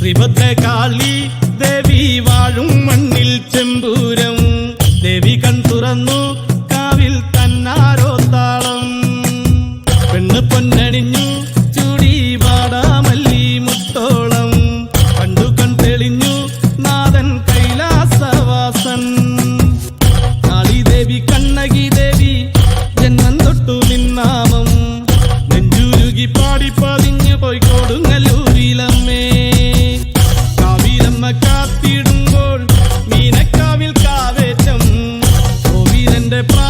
ശ്രീഭദ്രകാളി ദേവി വാഴും മണ്ണിൽ ചെമ്പൂരം. ദേവി കൺ തുറന്നു sempre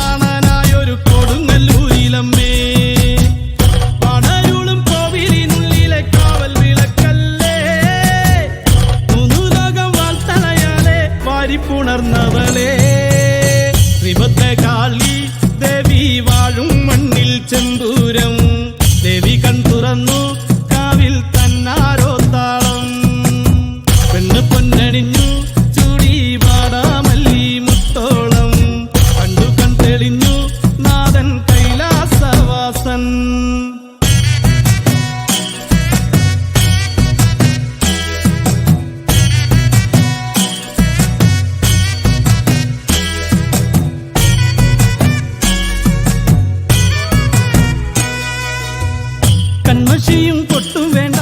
കൊട്ടും വേണ്ട.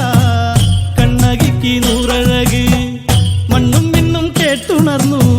കണ്ണകിക്ക് നൂറഴക്. മണ്ണും മിന്നും കേട്ടുണർന്നു.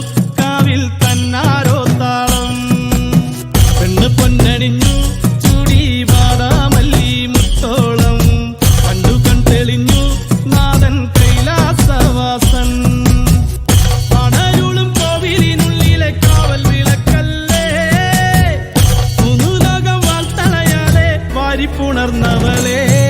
அவளே